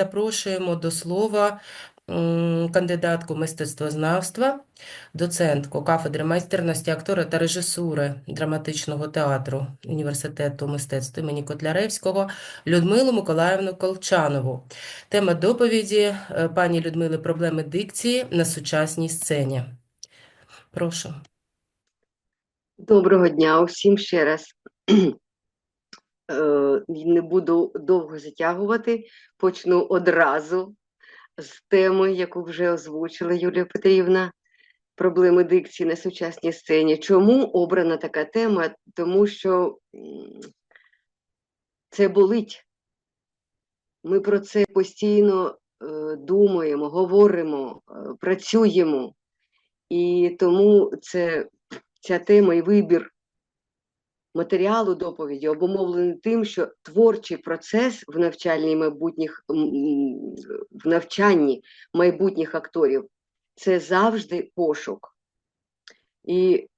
запрошуємо до слова кандидатку мистецтвознавства, доцентку кафедри майстерності актора та режисури драматичного театру Університету мистецтв імені Котляревського Людмилу Миколаївну Колчанову. Тема доповіді е, пані Людмили «Проблеми дикції на сучасній сцені». Прошу. Доброго дня усім ще раз. Е, Не буду довго затягувати, почну одразу з теми, яку вже озвучила Юлія Петрівна. Проблеми дикції на сучасній сцені. Чому обрана така тема? Тому що це болить. Ми про це постійно е, думаємо, говоримо, е, працюємо. І тому це, ця тема і вибір матеріалу доповіді обумовлений тим, що творчий процес в навчальній майбутніх в навчанні майбутніх акторів це завжди пошук. І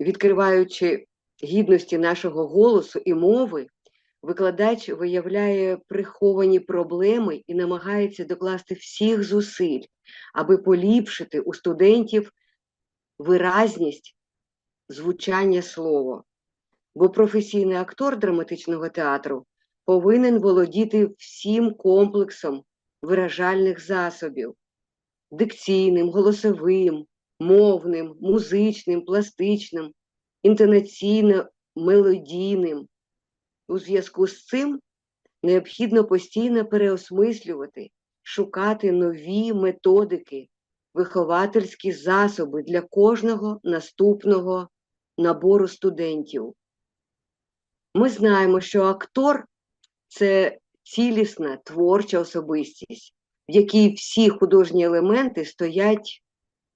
відкриваючи гідності нашого голосу і мови, викладач виявляє приховані проблеми і намагається докласти всіх зусиль, аби поліпшити у студентів виразність звучання слова. Бо професійний актор драматичного театру повинен володіти всім комплексом виражальних засобів дикційним, голосовим, мовним, музичним, пластичним, інтонаційно-мелодійним. У зв'язку з цим необхідно постійно переосмислювати, шукати нові методики, виховательські засоби для кожного наступного набору студентів. Ми знаємо, що актор це цілісна творча особистість, в якій всі художні елементи стоять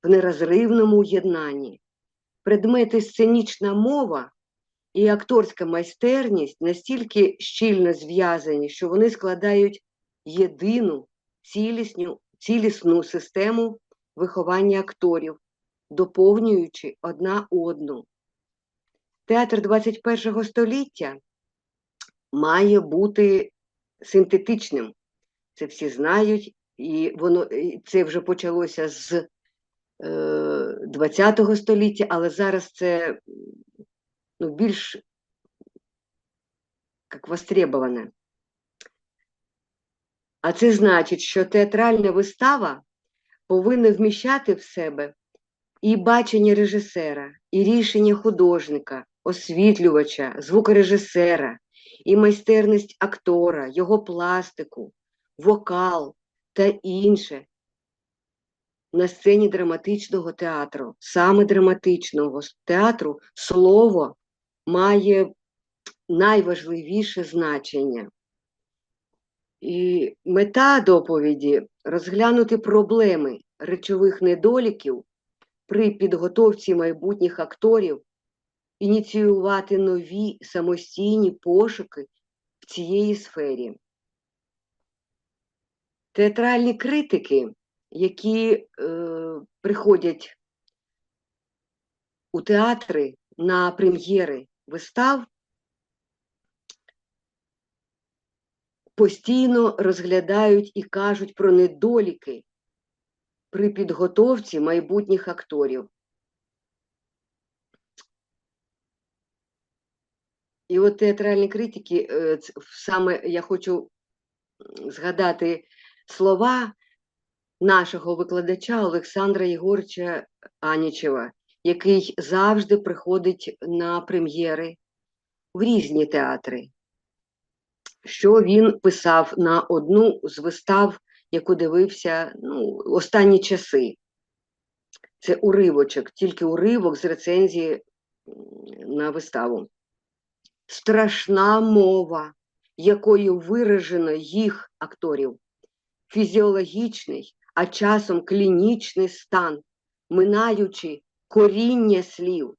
в нерозривному єднанні. Предмети сценічна мова і акторська майстерність настільки щільно зв'язані, що вони складають єдину цілісну, цілісну систему виховання акторів, доповнюючи одна одну. Театр 21 століття має бути синтетичним. Це всі знають, і воно і це вже почалося з е, 20 століття, але зараз це ну, більш як востребоване. А це значить, що театральна вистава повинна вміщати в себе і бачення режисера, і рішення художника, освітлювача, звукорежисера, і майстерність актора, його пластику, вокал та інше. На сцені драматичного театру, саме драматичного театру, слово має найважливіше значення. І мета доповіді розглянути проблеми речових недоліків при підготовці майбутніх акторів, ініціювати нові самостійні пошуки в цієї сфері. Театральні критики, які е, приходять у театри на прем'єри вистав, постійно розглядають і кажуть про недоліки при підготовці майбутніх акторів. І от театральні критики, е, саме я хочу згадати слова нашого викладача Олександра Єгоровича Анічева, який завжди приходить на прем'єри в різні театри. Що він писав на одну з вистав, яку дивився ну, останні часи. Це уривочок, тільки уривок з рецензії на виставу. Страшна мова, якою виражено їх акторів, фізіологічний, а часом клінічний стан, минаючи коріння слів,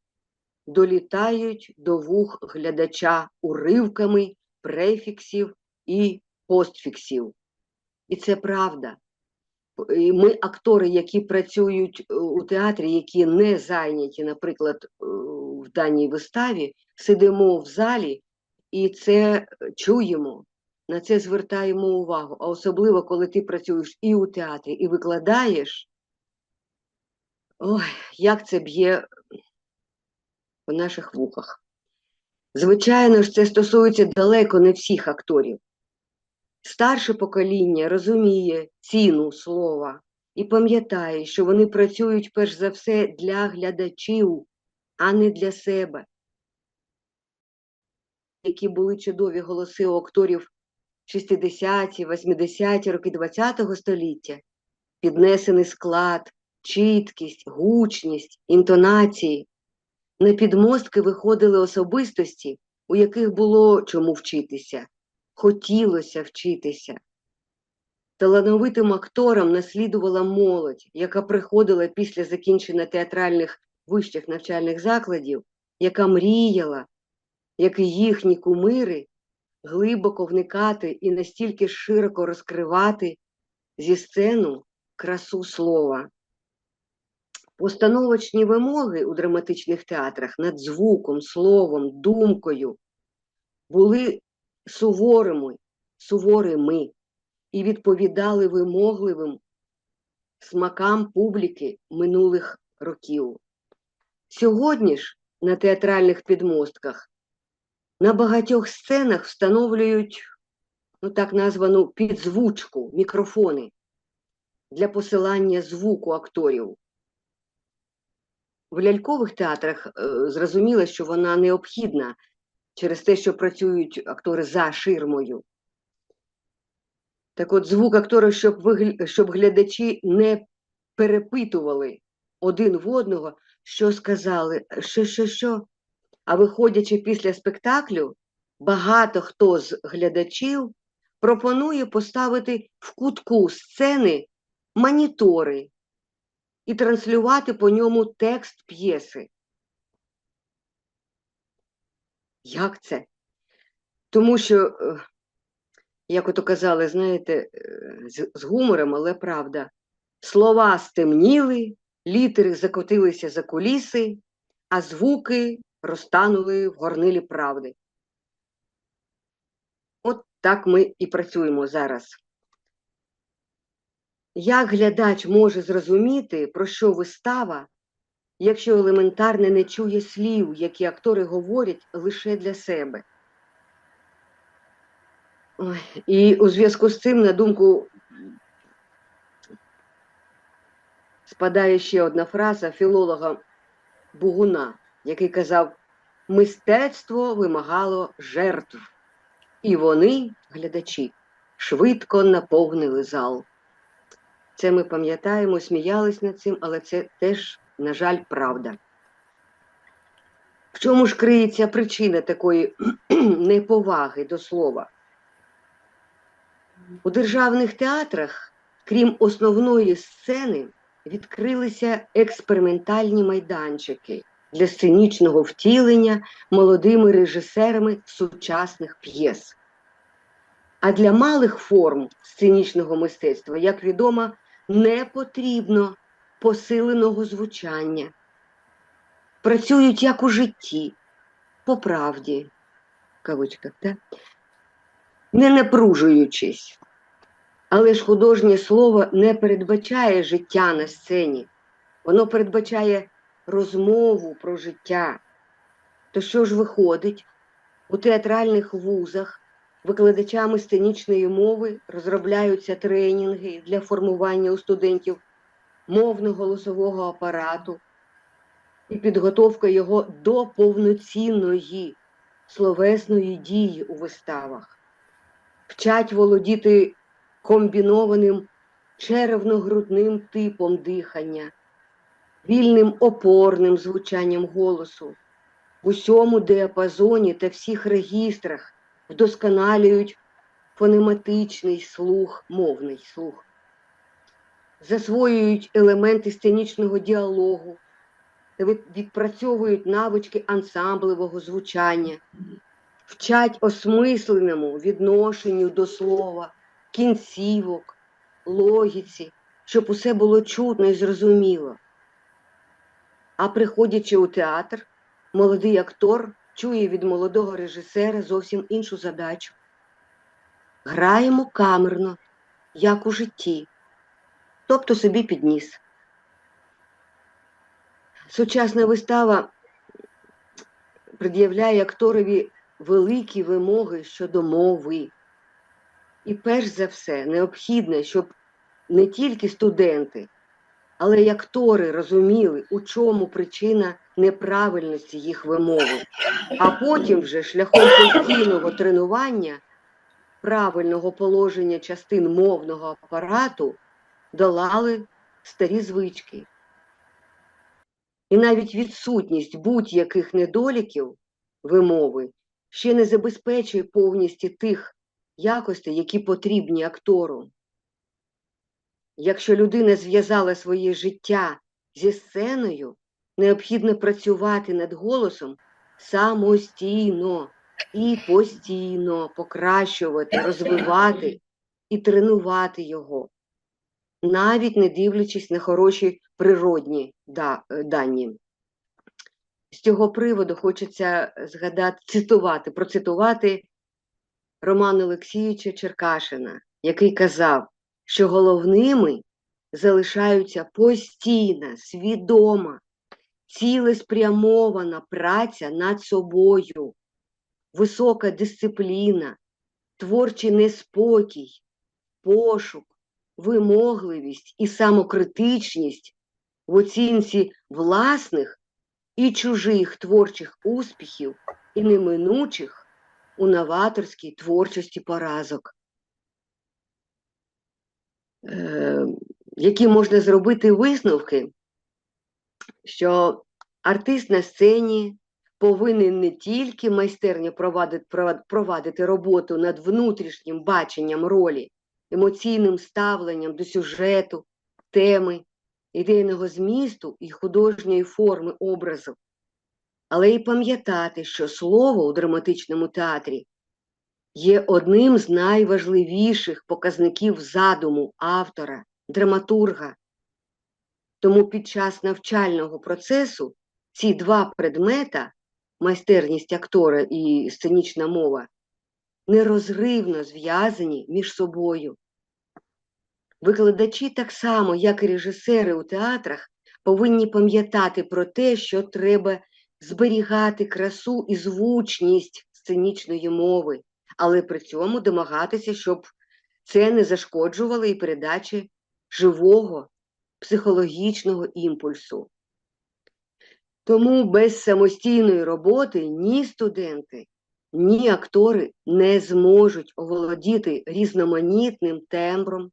долітають до вух глядача уривками префіксів і постфіксів. І це правда. Ми, актори, які працюють е, у театрі, які не зайняті, наприклад, е, в даній виставі, сидимо в залі і це чуємо. на це звертаємо увагу, а особливо, коли ти працюєш і у театрі, і викладаєш. Ой, як це б'є в наших вухах. Звичайно ж, це стосується далеко не всіх акторів. Старше покоління розуміє ціну слова і пам'ятає, що вони працюють перш за все для глядачів, а не для себе. Які були чудові голоси у акторів 60-ті, 80-ті роки ХХ століття, піднесений склад, чіткість, гучність, інтонації. На підмостки виходили особистості, у яких було чому вчитися, хотілося вчитися. Талановитим акторам наслідувала молодь, яка приходила після закінчення театральних вищих навчальних закладів, яка мріяла, як і їхні кумири, глибоко вникати і настільки широко розкривати зі сцену красу слова. Постановочні вимоги у драматичних театрах над звуком, словом, думкою були суворими, суворими і відповідали вимогливим смакам публіки минулих років. Сьогодні ж на театральних підмостках на багатьох сценах встановлюють ну, так названу підзвучку, мікрофони для посилання звуку акторів. В лялькових театрах е, зрозуміло, що вона необхідна через те, що працюють актори за ширмою. Так от звук актора, щоб, вигля... щоб глядачі не перепитували один в одного, що сказали, що, що, що. А виходячи після спектаклю, багато хто з глядачів пропонує поставити в кутку сцени монітори і транслювати по ньому текст п'єси. Як це? Тому що, е, як ото казали, знаєте, е, з, з гумором, але правда, слова стемніли, літери закотилися за куліси, а звуки розтанули в горнилі правди. От так ми і працюємо зараз. Як глядач може зрозуміти, про що вистава, якщо елементарне не чує слів, які актори говорять лише для себе? Ой, і у зв'язку з цим, на думку, спадає ще одна фраза філолога Бугуна, який казав: мистецтво вимагало жертв, і вони, глядачі, швидко наповнили зал. Це ми пам'ятаємо, сміялись над цим, але це теж, на жаль, правда. В чому ж криється причина такої неповаги до слова? У державних театрах, крім основної сцени, відкрилися експериментальні майданчики для сценічного втілення молодими режисерами сучасних п'єс. А для малих форм сценічного мистецтва, як відомо, не потрібно посиленого звучання. Працюють як у житті, по правді, в кавичках, так? не напружуючись. Але ж художнє слово не передбачає життя на сцені, воно передбачає розмову про життя. То що ж виходить у театральних вузах? Викладачами сценічної мови розробляються тренінги для формування у студентів мовно-голосового апарату і підготовка його до повноцінної словесної дії у виставах, вчать володіти комбінованим черевно-грудним типом дихання, вільним опорним звучанням голосу, в усьому діапазоні та всіх регістрах вдосконалюють фонематичний слух, мовний слух, засвоюють елементи сценічного діалогу, відпрацьовують навички ансамблевого звучання, вчать осмисленому відношенню до слова, кінцівок, логіці, щоб усе було чутно і зрозуміло. А приходячи у театр, молодий актор чує від молодого режисера зовсім іншу задачу. граємо камерно, як у житті, тобто собі підніс. Сучасна вистава пред'являє акторові великі вимоги щодо мови. І перш за все необхідно, щоб не тільки студенти, але й актори розуміли, у чому причина неправильності їх вимови, а потім вже шляхом постійного тренування правильного положення частин мовного апарату долали старі звички. І навіть відсутність будь-яких недоліків вимови ще не забезпечує повністю тих якостей, які потрібні актору. Якщо людина зв'язала своє життя зі сценою, необхідно працювати над голосом самостійно і постійно покращувати, розвивати і тренувати його, навіть не дивлячись на хороші природні дані. З цього приводу хочеться згадати, цитувати, процитувати Романа Олексійовича Черкашина, який казав, що головними залишаються постійна, свідома, цілеспрямована праця над собою, висока дисципліна, творчий неспокій, пошук, вимогливість і самокритичність в оцінці власних і чужих творчих успіхів і неминучих у новаторській творчості поразок, які можна зробити висновки, що артист на сцені повинен не тільки майстерньо провадити, провадити роботу над внутрішнім баченням ролі, емоційним ставленням до сюжету, теми, ідейного змісту і художньої форми образу, але й пам'ятати, що слово у драматичному театрі є одним з найважливіших показників задуму автора, драматурга. Тому під час навчального процесу ці два предмета майстерність актора і сценічна мова нерозривно зв'язані між собою. Викладачі так само, як і режисери у театрах, повинні пам'ятати про те, що треба зберігати красу і звучність сценічної мови, але при цьому домагатися, щоб це не зашкоджувало і передачі живого психологічного імпульсу. Тому без самостійної роботи ні студенти, ні актори не зможуть оволодіти різноманітним тембром,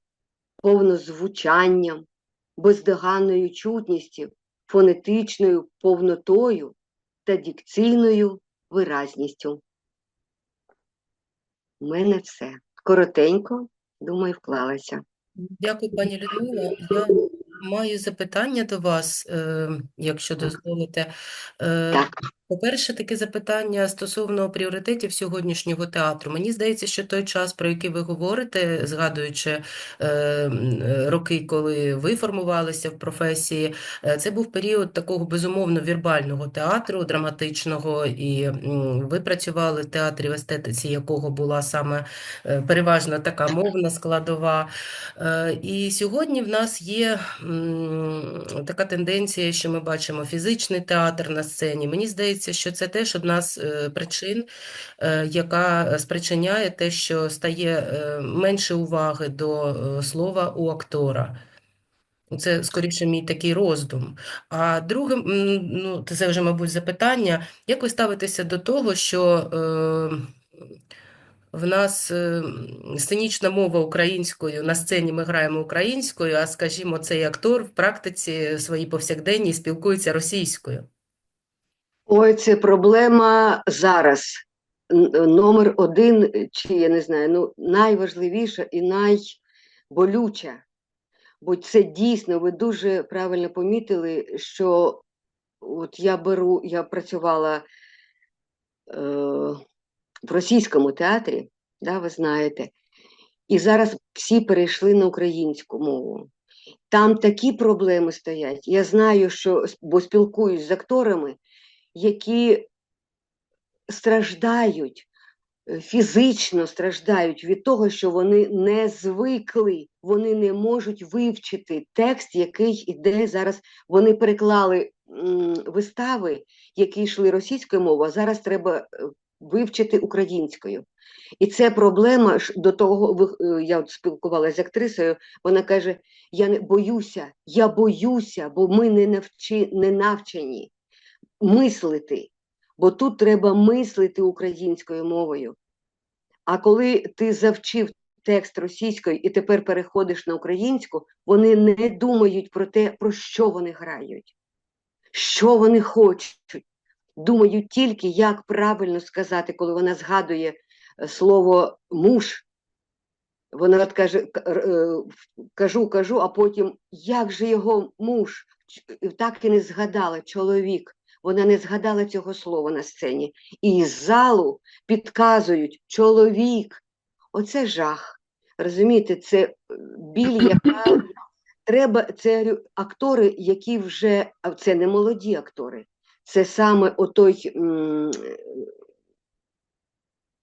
повнозвучанням, бездоганною чутністю, фонетичною повнотою та дикційною виразністю. У мене все. Коротенько, думаю, вклалася. Дякую, пані Людмила. Я маю запитання до вас, е, якщо дозволите. Е, Так. По-перше, таке запитання стосовно пріоритетів сьогоднішнього театру. Мені здається, що той час, про який ви говорите, згадуючи е, е, роки, коли ви формувалися в професії, е, це був період такого безумовно вірбального театру, драматичного, і ви працювали в театрі, в естетиці якого була саме е, переважно така мовна складова. Е, І сьогодні в нас є така тенденція, що ми бачимо фізичний театр на сцені. Мені здається, що це теж одна з е, причин, е, яка спричиняє те, що стає е, менше уваги до слова у актора. Це скоріше мій такий роздум. А друге, ну, це вже, мабуть, запитання. Як ви ставитеся до того, що е, в нас е, сценічна мова українською, на сцені ми граємо українською, а, скажімо, цей актор в практиці своїй повсякденній спілкується російською? Ой, це проблема зараз. Н- Номер один, чи я не знаю, ну найважливіша і найболюча. Бо це дійсно, ви дуже правильно помітили, що от я беру, я працювала е, в російському театрі, да, ви знаєте, і зараз всі перейшли на українську мову. Там такі проблеми стоять. Я знаю, що бо спілкуюсь з акторами, які страждають е, фізично страждають від того, що вони не звикли, вони не можуть вивчити текст, який іде зараз. Вони переклали вистави, які йшли російською мовою, а зараз треба е, вивчити українською. І це проблема до того, е, я от спілкувалася з актрисою, вона каже: я не боюся, я боюся, бо ми не навчені мислити. Бо тут треба мислити українською мовою. А коли ти завчив текст російською і тепер переходиш на українську, вони не думають про те, про що вони грають, що вони хочуть. Думають тільки, як правильно сказати, коли вона згадує е, слово муж. Вона от каже, е, кажу, кажу, а потім як же його муж? Так і не згадала чоловік. Вона не згадала цього слова на сцені. І із залу підказують чоловік. Оце жах. Розумієте, це е, біль, яка треба. Це актори, які вже це не молоді актори. Це саме отой,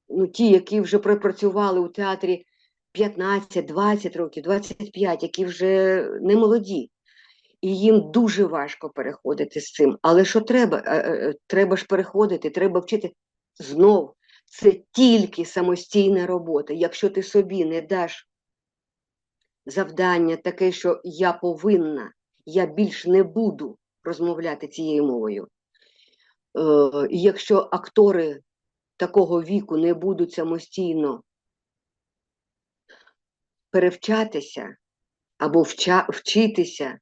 ну, ті, які вже пропрацювали у театрі 15, 20 років, 25, які вже не молоді. І їм дуже важко переходити з цим. Але що треба? Е, е, е, Треба ж переходити, треба вчити знов. Це тільки самостійна робота. Якщо ти собі не даш завдання таке, що я повинна, я більш не буду розмовляти цією мовою. Якщо актори такого віку не будуть самостійно перевчатися або вча, вчитися,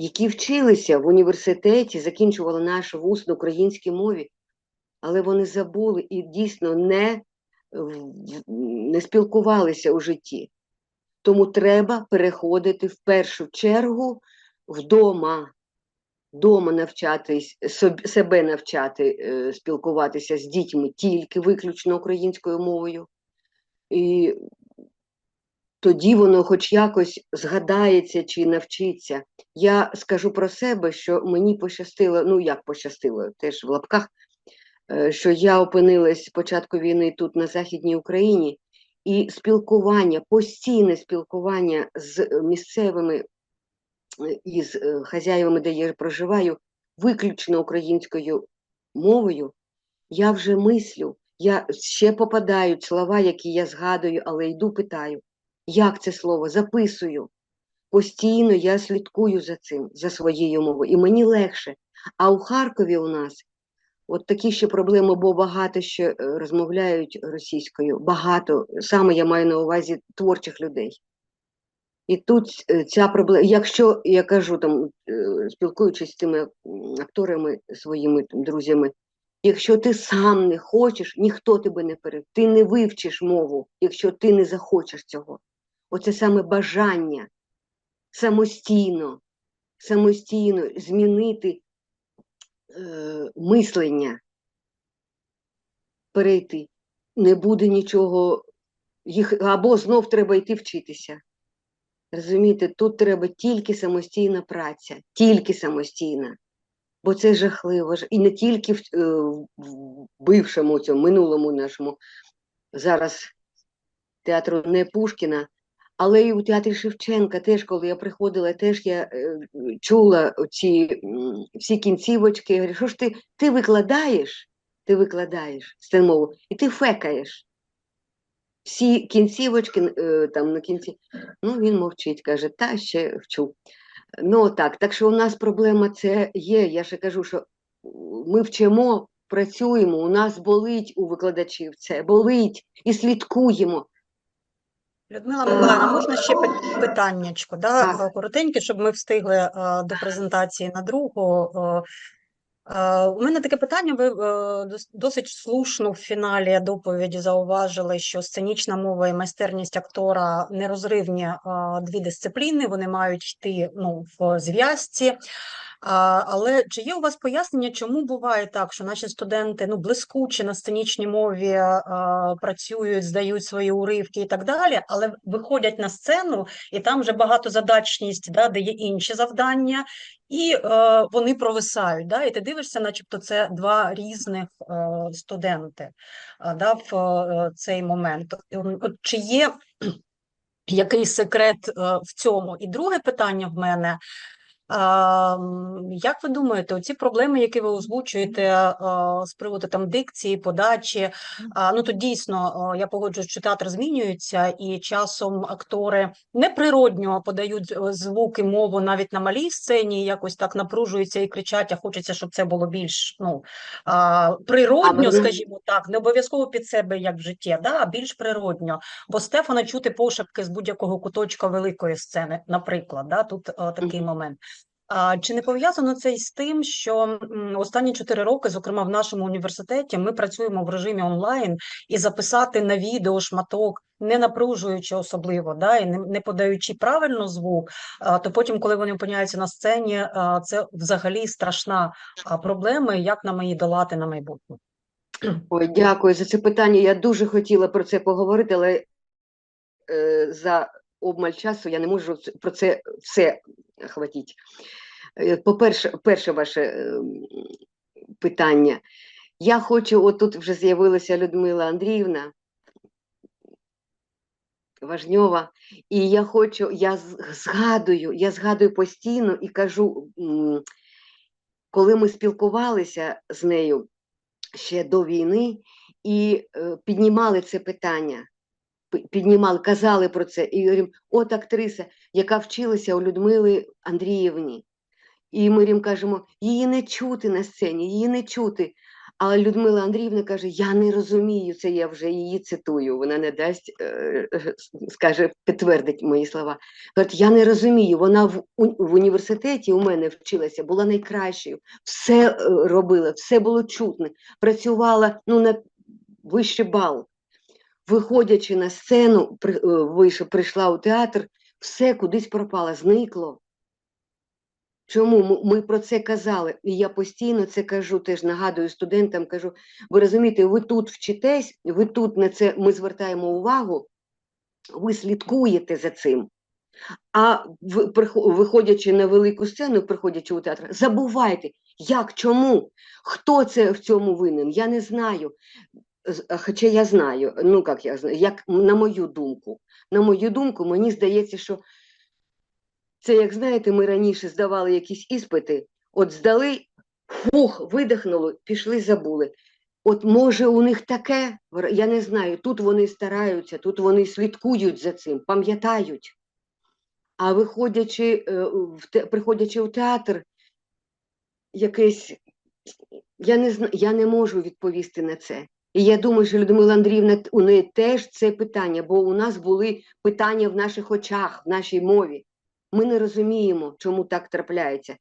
які вчилися в університеті, закінчували наш вуз на українській мові, але вони забули і дійсно не, не спілкувалися у житті. Тому треба переходити в першу чергу вдома, вдома навчатись, себе навчати, е, спілкуватися з дітьми тільки виключно українською мовою. І тоді воно хоч якось згадається чи навчиться. Я скажу про себе, що мені пощастило, ну як пощастило, теж в лапках, е, що я опинилась з початку війни тут на Західній Україні, і спілкування, постійне спілкування з місцевими е, і з е, хазяївами, де я проживаю, виключно українською мовою, я вже мислю, я ще попадають слова, які я згадую, але йду питаю, як це слово, записую. Постійно я слідкую за цим, за своєю мовою, і мені легше. А у Харкові у нас от такі ще проблеми, бо багато ще е, розмовляють російською. Багато, саме я маю на увазі творчих людей. І тут е, ця проблема, якщо я кажу там, е, спілкуючись з тими акторами, своїми там, друзями, якщо ти сам не хочеш, ніхто тебе не пере, ти не вивчиш мову, якщо ти не захочеш цього. Оце саме бажання самостійно, самостійно змінити е, мислення, перейти. Не буде нічого, їх або знов треба йти вчитися. Розумієте, тут треба тільки самостійна праця, тільки самостійна. Бо це жахливо. І не тільки в, е, в бившому цьому минулому нашому зараз театру не Пушкіна, але і у театрі Шевченка теж, коли я приходила, теж я е, чула ці всі кінцівочки. Я говорю, що ж ти, ти викладаєш, ти викладаєш стемову, і ти фекаєш. Всі кінцівочки е, там на кінці. Ну, він мовчить, каже, та ще вчу. Ну так, так що у нас проблема це є. Я ще кажу, що ми вчимо, працюємо, у нас болить у викладачів це, болить і слідкуємо. Людмила Миколаївна, можна ще пи- питаннячко, да, Так. е, коротеньке, щоб ми встигли е, до презентації на другу. Е, У мене таке питання. Ви досить слушно в фіналі доповіді зауважили, що сценічна мова і майстерність актора нерозривні е, дві дисципліни, вони мають йти ну, в зв'язці. Але чи є у вас пояснення, чому буває так, що наші студенти ну, блискуче на сценічній мові працюють, здають свої уривки і так далі, але виходять на сцену, і там вже багатозадачність, да, де є інші завдання, і е, вони провисають. Да, і ти дивишся, начебто, це два різних е, студенти да, в е, цей момент. От чи є який секрет е, в цьому? І друге питання в мене. А, як ви думаєте, оці проблеми, які ви озвучуєте а, з приводу там дикції, подачі, а, ну то дійсно я погоджуюсь, що театр змінюється, і часом актори неприродньо подають е, звук і мову навіть на малій сцені, якось так напружуються і кричать, а хочеться, щоб це було більш ну, а, природньо, скажімо так, не обов'язково під себе, як в житті, да, а більш природньо. Бо Стефана чути пошепки з будь-якого куточка великої сцени, наприклад, да, тут а, такий момент. Чи не пов'язано це із тим, що останні чотири роки, зокрема в нашому університеті, ми працюємо в режимі онлайн і записати на відео шматок, не напружуючи особливо, да, і не подаючи правильно звук, то потім, коли вони опиняються на сцені, це взагалі страшна проблема, як нам її долати на майбутнє. Ой, дякую за це питання. Я дуже хотіла про це поговорити, але е, за обмаль часу я не можу про це все хватіть. Е, По-перше, перше ваше е, питання. Я хочу, от тут вже з'явилася Людмила Андріївна Важньова, і я хочу, я згадую, я згадую постійно і кажу, коли ми спілкувалися з нею ще до війни і е, піднімали це питання, пи- піднімали, казали про це, і говоримо, от актриса, яка вчилася у Людмили Андріївні. І ми їм кажемо, її не чути на сцені, її не чути. Але Людмила Андріївна каже: Я не розумію, це я вже її цитую. Вона не дасть, е, е, скаже, підтвердить мої слова. Говорить, я не розумію. Вона в, в університеті у мене вчилася, була найкращою, все е, робила, все було чутне, працювала ну, на вищий бал. Виходячи на сцену, при, е, прийшла у театр, все кудись пропало, зникло. Чому ми про це казали? І я постійно це кажу, теж нагадую студентам, кажу, ви розумієте, ви тут вчитесь, ви тут на це ми звертаємо увагу, ви слідкуєте за цим. А виходячи на велику сцену, приходячи у театр, забувайте, як, чому, хто це в цьому винен, я не знаю. А Хоча я знаю, ну як я знаю, як на мою думку. На мою думку, мені здається, що це, як знаєте, ми раніше здавали якісь іспити, от здали, фух, видихнули, пішли, забули. От може у них таке, я не знаю, тут вони стараються, тут вони слідкують за цим, пам'ятають. А виходячи, е, приходячи в театр, якесь, я не я не можу відповісти на це. І я думаю, що Людмила Андріївна, у неї теж це питання, бо у нас були питання в наших очах, в нашій мові. Ми не розуміємо, чому так трапляється.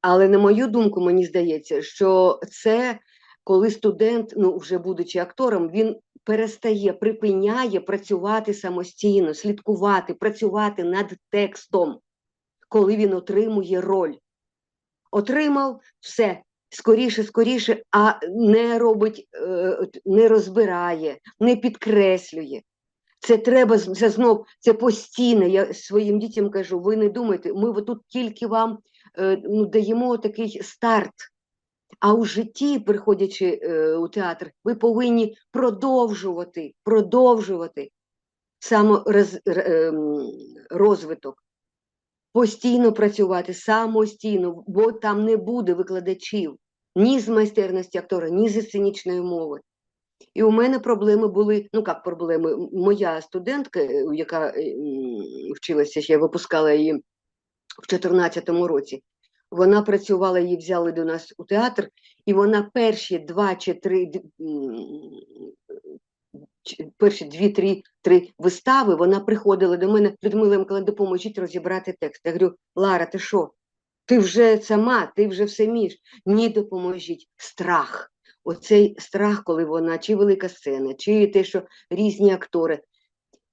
Але на мою думку, мені здається, що це коли студент, ну вже будучи актором, він перестає, припиняє працювати самостійно, слідкувати, працювати над текстом, коли він отримує роль. Отримав все. Скоріше, скоріше, а не робить, е, не розбирає, не підкреслює. Це треба це знов, це постійно. Я своїм дітям кажу: ви не думайте, ми тут тільки вам е, ну, даємо такий старт. А у житті, приходячи е, у театр, ви повинні продовжувати, продовжувати саморозвиток, постійно працювати самостійно, бо там не буде викладачів ні з майстерності актора, ні зі сценічної мови. І у мене проблеми були, ну як проблеми, моя студентка, е, яка е, вчилася, я випускала її в 2014 році, вона працювала, її взяли до нас у театр, і вона перші два чи три перші дві-три три вистави вона приходила до мене, Людмила Миколаївна, допоможіть розібрати текст. Я говорю, Лара, ти що? Ти вже сама, ти вже все вмієш. Ні, допоможіть. Страх. Оцей страх, коли вона, чи велика сцена, чи те, що різні актори.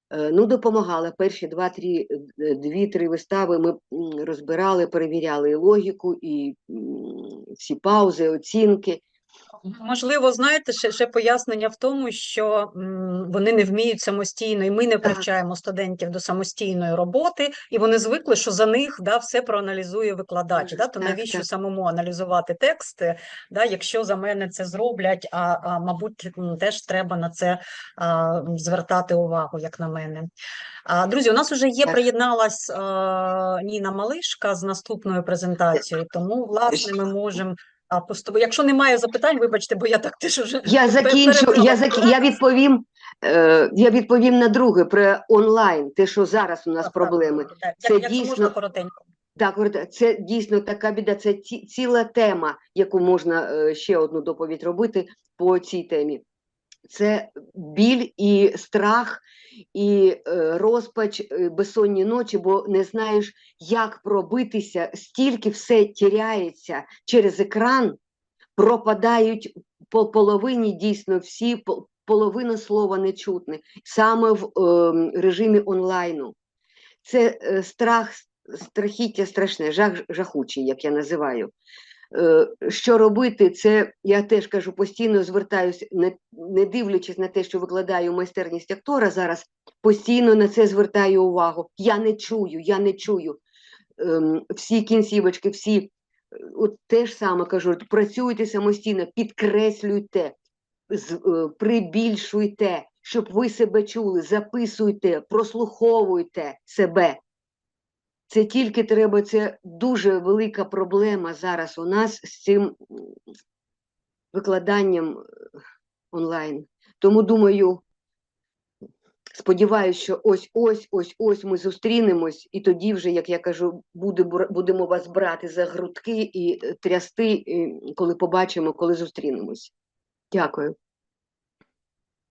Е, Ну, допомагала. Перші два-три, е, дві-три вистави ми розбирали, перевіряли і логіку, і всі паузи, оцінки. Можливо, знаєте, ще, ще пояснення в тому, що м, вони не вміють самостійно, і ми не привчаємо студентів до самостійної роботи, і вони звикли, що за них да, все проаналізує викладач. Да? То навіщо самому аналізувати тексти, да, якщо за мене це зроблять, а, а мабуть, теж треба на це а, звертати увагу, як на мене. А, друзі, у нас вже є, приєдналась а, Ніна Малишка з наступною презентацією, тому, власне, ми можемо. А просто, якщо немає запитань, вибачте, бо я так теж уже Я закінчу, я, зак... я відповім. Е, я відповім на друге про онлайн, те, що зараз у нас Так, проблеми. так, так. Це Як- дійсно- можна коротенько. Так, це дійсно така біда. Це ці, ціла тема, яку можна е, ще одну доповідь робити по цій темі. Це біль і страх, і е, розпач, е, безсонні ночі, бо не знаєш, як пробитися, стільки все тіряється через екран, пропадають по половині дійсно всі, по- половина слова не чутне, саме в е, режимі онлайну. Це е, страх, страхіття страшне, жах жахучий, як я називаю. Е, Що робити, це я теж кажу, постійно звертаюся, не, дивлячись на те, що викладаю майстерність актора зараз, постійно на це звертаю увагу. Я не чую, я не чую. Ем, Всі кінцівочки, всі е, от те саме кажу, працюйте самостійно, підкреслюйте, е, прибільшуйте, щоб ви себе чули, записуйте, прослуховуйте себе. Це тільки треба, це дуже велика проблема зараз у нас з цим викладанням е, онлайн. Тому думаю, сподіваюся, що ось ось ось ось ми зустрінемось, і тоді вже, як я кажу, буде, будемо вас брати за грудки і е, трясти, коли побачимо, коли зустрінемось. Дякую.